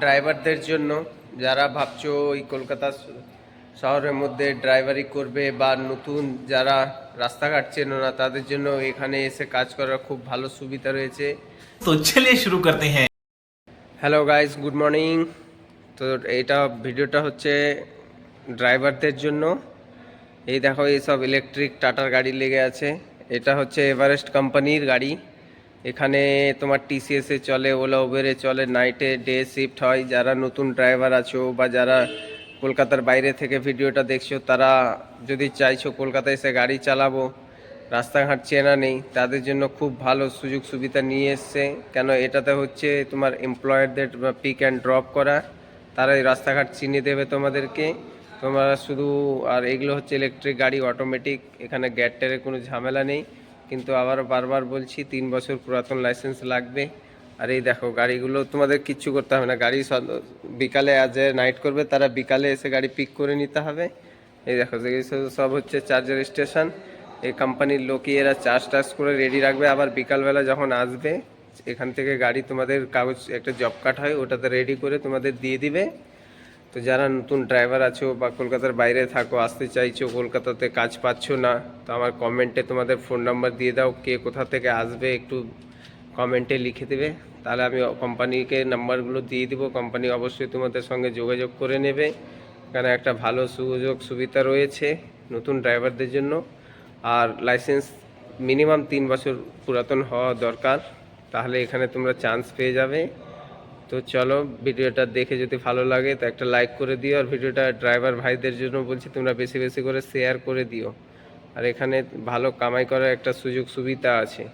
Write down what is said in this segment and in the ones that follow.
ড্রাইভারদের জন্য যারা ভাবছ এই কলকাতা শহরের মধ্যে ড্রাইভারি করবে বা নতুন যারা রাস্তাঘাট চেনো না তাদের জন্য এখানে এসে কাজ করার খুব ভালো সুবিধা রয়েছে। তো চলে শুরু করতে হ্যাঁ। হ্যালো গাইস গুড মর্নিং তো এটা ভিডিওটা হচ্ছে ড্রাইভারদের জন্য। এই দেখো এইসব ইলেকট্রিক টাটার গাড়ি লেগে আছে। এটা হচ্ছে এভারেস্ট কোম্পানির গাড়ি। এখানে তোমার টিসিএসে চলে ওলা উবেরে চলে নাইটে ডে শিফট হয়। যারা নতুন ড্রাইভার আছো বা যারা কলকাতার বাইরে থেকে ভিডিওটা দেখছ, তারা যদি চাইছো কলকাতায় এসে গাড়ি চালাবো, রাস্তাঘাট চেনা নেই, তাদের জন্য খুব ভালো সুযোগ সুবিধা নিয়ে এসছে। কেন এটাতে হচ্ছে তোমার এমপ্লয়ারদের পিক অ্যান্ড ড্রপ করা তারা এই রাস্তাঘাট চিনিয়ে দেবে তোমাদেরকে। তোমরা শুধু, আর এগুলো হচ্ছে ইলেকট্রিক গাড়ি অটোমেটিক এখানে গ্যাটের কোনো ঝামেলা নেই। কিন্তু আবার বারবার বলছি, তিন বছর পুরাতন লাইসেন্স লাগবে। আর এই দেখো, গাড়িগুলো তোমাদের কিচ্ছু করতে হবে না। গাড়ি বিকালে আজ নাইট করবে, তারা বিকালে এসে গাড়ি পিক করে নিতে হবে। এই দেখো সব- হচ্ছে চার্জার স্টেশন এই কোম্পানির লোকই এরা চার্জ টার্জ করে রেডি রাখবে। আবার বিকালবেলা যখন আসবে, এখান থেকে গাড়ি তোমাদের কাগজ, একটা জব কার্ড হয়, ওটাতে রেডি করে তোমাদের দিয়ে দিবে। তো যারা নতুন ড্রাইভার আছো বা কলকাতার বাইরে থাকো, আসতে চাইছো, কলকাতাতে কাজ পাচ্ছ না, তো আমার কমেন্টে তোমাদের ফোন নাম্বার দিয়ে দাও, কে কোথা থেকে আসবে একটু কমেন্টে লিখে দেবে। তাহলে আমি কোম্পানিকে নাম্বারগুলো দিয়ে দিব কোম্পানি অবশ্যই তোমাদের সঙ্গে যোগাযোগ করে নেবে। এখানে একটা ভালো সুযোগ সুবিধা রয়েছে নতুন ড্রাইভারদের জন্য। আর লাইসেন্স মিনিমাম তিন বছর পুরাতন হওয়া দরকার, তাহলে এখানে তোমরা চান্স পেয়ে যাবে। তো চলো, ভিডিওটা দেখে যদি ভালো লাগে, তো একটা লাইক করে দিও। আর ভিডিওটা ড্রাইভার ভাইদের জন্য বলছি, তোমরা বেশি বেশি করে শেয়ার করে দিও। আর এখানে ভালো কামাই করার একটা সুযোগ সুবিধা আছে।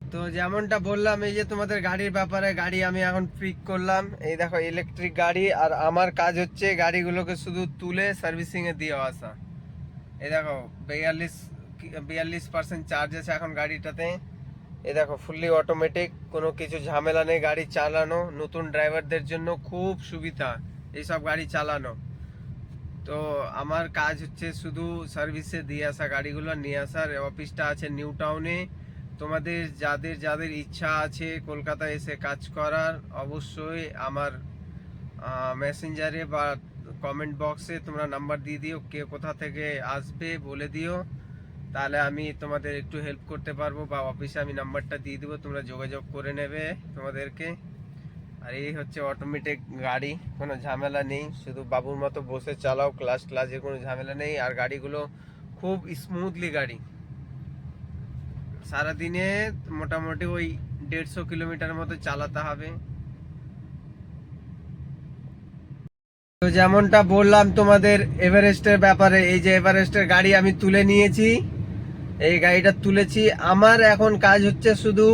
তো যেমনটা বললাম, এই যে তোমাদের গাড়ির ব্যাপারে গাড়ি আমি এখন পিক করলাম। এই দেখো ইলেকট্রিক গাড়ি। আর আমার কাজ হচ্ছে গাড়িগুলোকে শুধু তুলে সার্ভিসিং এ দিয়ে আসা। এই দেখো, বিয়াল্লিশ বিয়াল্লিশ পার্সেন্ট চার্জ আছে এখন গাড়িটাতে। এই দেখো ফুললি অটোমেটিক কোনো কিছু ঝামেলা নেই, গাড়ি চালানো, নতুন ড্রাইভারদের জন্য খুব সুবিধা এইসব গাড়ি চালানো। তো আমার কাজ হচ্ছে শুধু সার্ভিসে দিয়ে আসা গাড়িগুলো, নিয়ে আসার অফিসটা আছে নিউ টাউনে তোমাদের যাদের যাদের ইচ্ছা আছে কলকাতায় এসে কাজ করার, অবশ্যই আমার মেসেঞ্জারে বা কমেন্ট বক্সে তোমরা নাম্বার দিয়ে দিও, কে কোথা থেকে আসবে বলে দিও। তাহলে আমি তোমাদের একটু হেল্প করতে পারব বা অফিসে আমি নাম্বারটা দিয়ে দেবো, তোমরা যোগাযোগ করে নেবে তোমাদেরকে। আর এই হচ্ছে অটোমেটিক গাড়ি, কোনো ঝামেলা নেই, শুধু বাবুর মতো বসে চালাও ক্লাস ক্লাসে কোনো ঝামেলা নেই। আর গাড়িগুলো খুব স্মুথলি গাড়ি। সারাদিনে মোটামুটি ওই দেড়শো কিলোমিটার মতো চালাতে হবে। তো যেমনটা বললাম তোমাদের এভারেস্টের ব্যাপারে, এই যে এভারেস্টের গাড়ি আমি তুলে নিয়েছি। এই গাড়িটা তুলেছি। আমার এখন কাজ হচ্ছে শুধু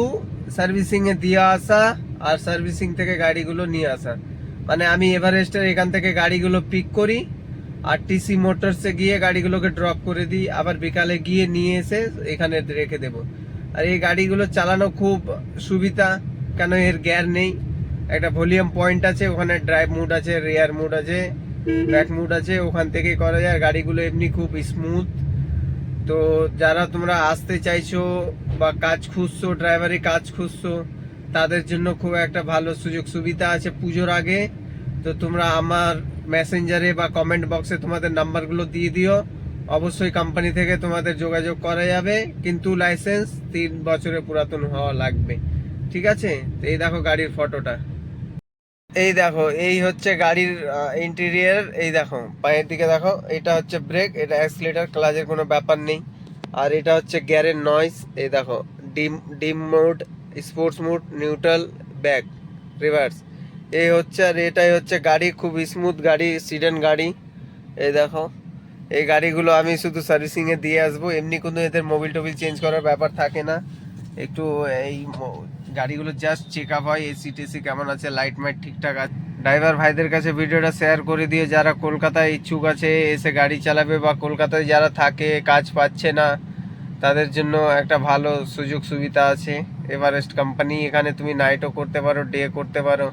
সার্ভিসিং এ দিয়ে আসা আর সার্ভিসিং থেকে গাড়িগুলো নিয়ে আসা। মানে আমি এভারেস্টের এখান থেকে গাড়িগুলো পিক করি আর টিসি মোটরসে গিয়ে গাড়িগুলোকে ড্রপ করে দিই। আবার বিকালে গিয়ে নিয়ে এসে এখানে রেখে দেব। আর এই গাড়িগুলো চালানো খুব সুবিধা, কেন এর গ্যার নেই। একটা ভলিউম পয়েন্ট আছে, ওখানে ড্রাইভ মুড আছে রেয়ার মুড আছে ব্যাক মুড আছে, ওখান থেকে করা যায়। গাড়িগুলো এমনি খুব স্মুথ তো যারা তোমরা আসতে চাইছো বা কাজ খুঁজছো ড্রাইভারি কাজ খুঁজছো, তাদের জন্য খুব একটা ভালো সুযোগ সুবিধা আছে পুজোর আগে। তো তোমরা আমার মেসেঞ্জারে বা কমেন্ট বক্সে তোমাদের নাম্বারগুলো দিয়ে দিও। অবশ্যই কোম্পানি থেকে তোমাদের যোগাযোগ করা যাবে। কিন্তু লাইসেন্স তিন বছরে পুরাতন হওয়া লাগবে। ঠিক আছে? তো এই দেখো গাড়ির ফটোটা এই দেখো, এই হচ্ছে গাড়ির ইন্টেরিয়ার এই দেখো, পায়ের দিকে দেখো, এটা হচ্ছে ব্রেক এটা অ্যাক্সিলেটার ক্লাচের কোনো ব্যাপার নেই। আর এটা হচ্ছে গ্যারের নয়েস এই দেখো dim dim mode sports mode neutral back reverse এই হচ্ছে, আর এটাই হচ্ছে গাড়ি, খুব স্মুথ গাড়ি সিডেন গাড়ি, এই দেখো। এই গাড়িগুলো আমি শুধু সার্ভিসিংয়ে দিয়ে আসব, এমনি কোনো এদের মোবিল টোবিল চেঞ্জ করার ব্যাপার থাকে না। একটু, এই গাড়িগুলো জাস্ট চেক আপ হয় এসি টেসি কেমন আছে লাইট মাইট ঠিকঠাক আছে। ড্রাইভার ভাইদের কাছে ভিডিওটা শেয়ার করে দিয়ে যারা কলকাতায় ইচ্ছুক আছে, এসে গাড়ি চালাবে বা কলকাতায় যারা থাকে, কাজ পাচ্ছে না, তাদের জন্য একটা ভালো সুযোগ সুবিধা আছে। এভারেস্ট কোম্পানি এখানে তুমি নাইটও করতে পারো ডে করতে পারো।